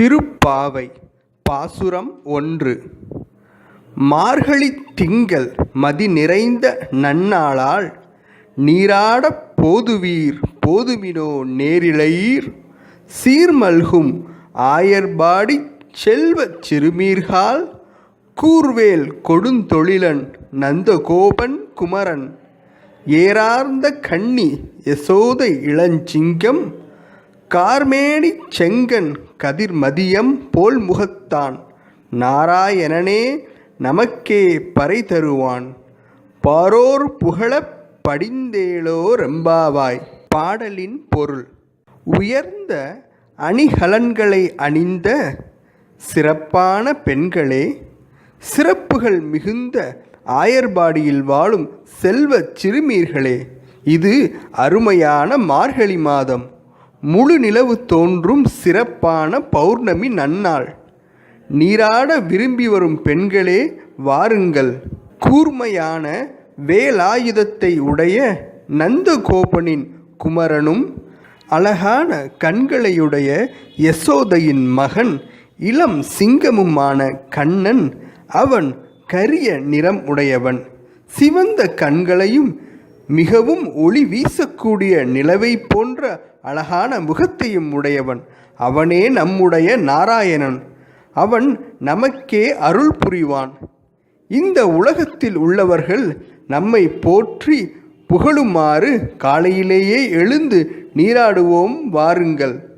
திருப்பாவை பாசுரம் ஒன்று. மார்கழி திங்கள் மதி நிறைந்த நன்னாளால் நீராடப் போதுவீர் போதுமினோ நேரிழையீர். சீர்மல்கும் ஆயர்பாடிச் செல்வச் சிறுமீர்கால் கூர்வேல் கொடுந்தொழிலன் நந்தகோபன் குமரன். ஏறார்ந்த கண்ணி யசோதை இளஞ்சிங்கம் கார்மேனி செங்கன் கதிர்மதியம் போல் முகத்தான். நாராயணனே நமக்கே பறை தருவான். பாரோர் புகழப் படிந்தேளோ ரெம்பாவாய். பாடலின் பொருள். உயர்ந்த அணிகலன்களை அணிந்த சிறப்பான பெண்களே சிறப்புகள் மிகுந்த ஆயர்பாடியில் வாழும் செல்வச் சிறுமீர்களே இது அருமையான மார்கழி மாதம். முழு நிலவு தோன்றும் சிறப்பான பௌர்ணமி நன்னாள். நீராட விரும்பி வரும் பெண்களே வாருங்கள். கூர்மையான வேலாயுதத்தை உடைய நந்தகோபனின் குமரனும் அழகான கண்களையுடைய யசோதையின் மகன் இளம் சிங்கமுமான கண்ணன் அவன் கரிய நிறம் உடையவன். சிவந்த கண்களையும் மிகவும் ஒளி வீசக்கூடிய நிலவை போன்ற அழகான முகத்தையும் உடையவன். அவனே நம்முடைய நாராயணன். அவன் நமக்கே அருள் புரிவான். இந்த உலகத்தில் உள்ளவர்கள் நம்மை போற்றி புகழுமாறு காலையிலேயே எழுந்து நீராடுவோம் வாருங்கள்.